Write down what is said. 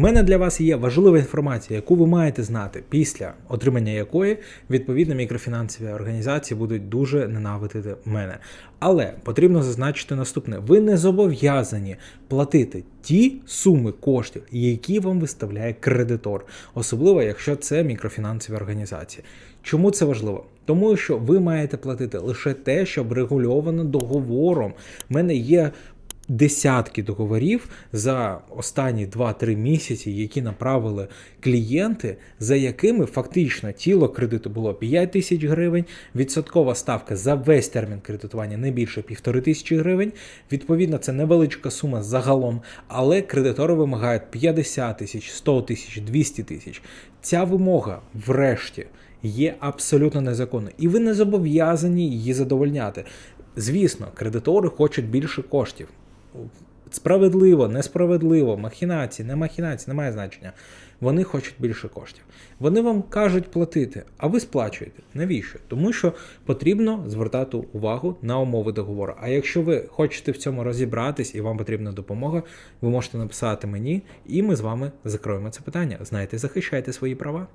У мене для вас є важлива інформація, яку ви маєте знати, після отримання якої відповідно мікрофінансові організації будуть дуже ненавидити мене. Але потрібно зазначити наступне: ви не зобов'язані платити ті суми коштів, які вам виставляє кредитор, особливо якщо це мікрофінансові організації. Чому це важливо? Тому що ви маєте платити лише те, що врегульовано договором. У мене є десятки договорів за останні 2-3 місяці, які направили клієнти, за якими фактично тіло кредиту було 5 тисяч гривень, відсоткова ставка за весь термін кредитування не більше півтори тисячі гривень. Відповідно, це невеличка сума загалом, але кредитори вимагають 50 тисяч, 100 тисяч, 200 тисяч. Ця вимога, врешті, є абсолютно незаконною, і ви не зобов'язані її задовольняти. Звісно, кредитори хочуть більше коштів. Справедливо, несправедливо, махінації, не махінації, немає значення. Вони хочуть більше коштів. Вони вам кажуть платити, а ви сплачуєте. Навіщо? Тому що потрібно звертати увагу на умови договору. А якщо ви хочете в цьому розібратись і вам потрібна допомога, ви можете написати мені, і ми з вами закроємо це питання. Знаєте, захищайте свої права.